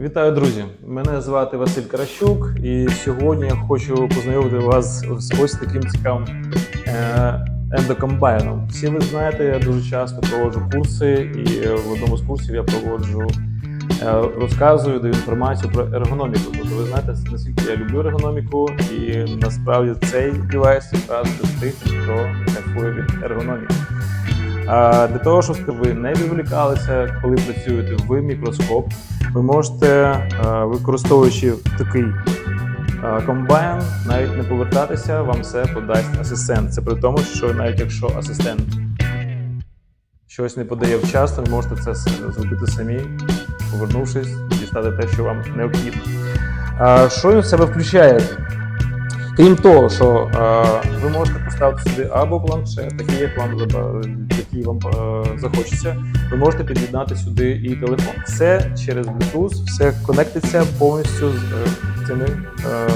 Вітаю, друзі! Мене звати Василь Каращук, і сьогодні я хочу познайомити вас з ось таким цікавим е, ендокомбайном. Всі ви знаєте, я дуже часто проводжу курси, і в одному з курсів я проводжу, е, розказую, даю інформацію про ергономіку. Тобто ви знаєте, наскільки я люблю ергономіку, і насправді цей девайс якраз для тих, хто кайфує від ергономіки. Для того, щоб ви не відволікалися, коли працюєте в мікроскоп, ви можете, використовуючи такий комбайн, навіть не повертатися, вам все подасть асистент. Це при тому, що навіть якщо асистент щось не подає вчасно, ви можете це зробити самі, повернувшись, дістати те, що вам необхідно. Що він в себе включає? Крім того, що е, ви можете поставити сюди або планшет, такий як вам який вам е, захочеться. Ви можете під'єднати сюди і телефон. Все через Bluetooth, все конектиться повністю з е, цими е,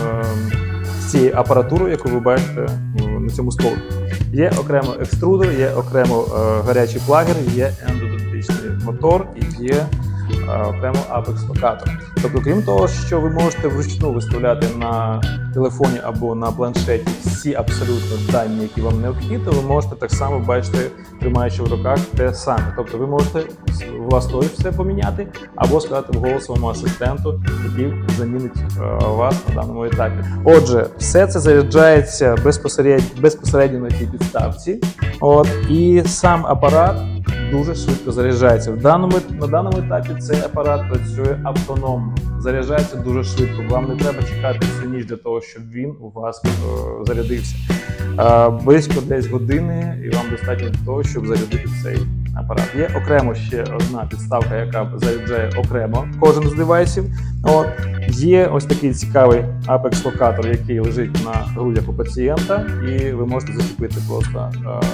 цією апаратурою, яку ви бачите е, на цьому столі. Є окремо екструдер, є окремо е, гарячий плагер, є ендодонтичний мотор і є е, окремо apex локатор. Тобто, крім того, що ви можете вручну виставляти на телефоні або на планшеті всі абсолютно дані, які вам необхідні, ви можете так само бачити, тримаючи в руках те саме. Тобто ви можете власною все поміняти або сказати вголос своєму асистенту, який замінить е, вас на даному етапі. Отже, все це заряджається безпосередньо, безпосередньо на цій підставці. От і сам апарат дуже швидко заряджається. В даному на даному етапі цей апарат працює автономно, заряджається дуже швидко. Вам не треба чекати всю ніч для того, щоб він у вас е, зарядився. Е, близько десь години, і вам достатньо для того, щоб зарядити цей апарат. Є окремо ще одна підставка, яка заряджає окремо кожен з девайсів. От є ось такий цікавий apex локатор, який лежить на грудях у пацієнта, і ви можете зачепити просто е,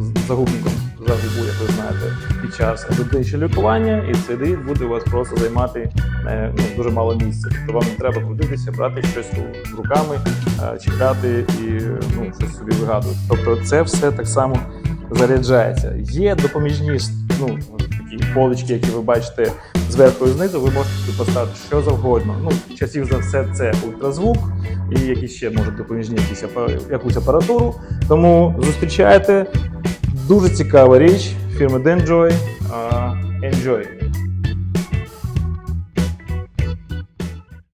з- загубником за губу, як ви знаєте, під час ендотичного лікування, і цей буде у вас просто займати е, ну, дуже мало місця. Тобто вам не треба крутитися, брати щось руками, е, чекати і ну, щось собі вигадувати. Тобто це все так само заряджається. Є допоміжні ну, такі полички, які ви бачите зверху і знизу, ви можете поставити що завгодно. Ну, часів за все це ультразвук і якісь ще можуть допоміжні якісь якусь апаратуру. Тому зустрічайте дуже цікава річ фірми Denjoy. Enjoy.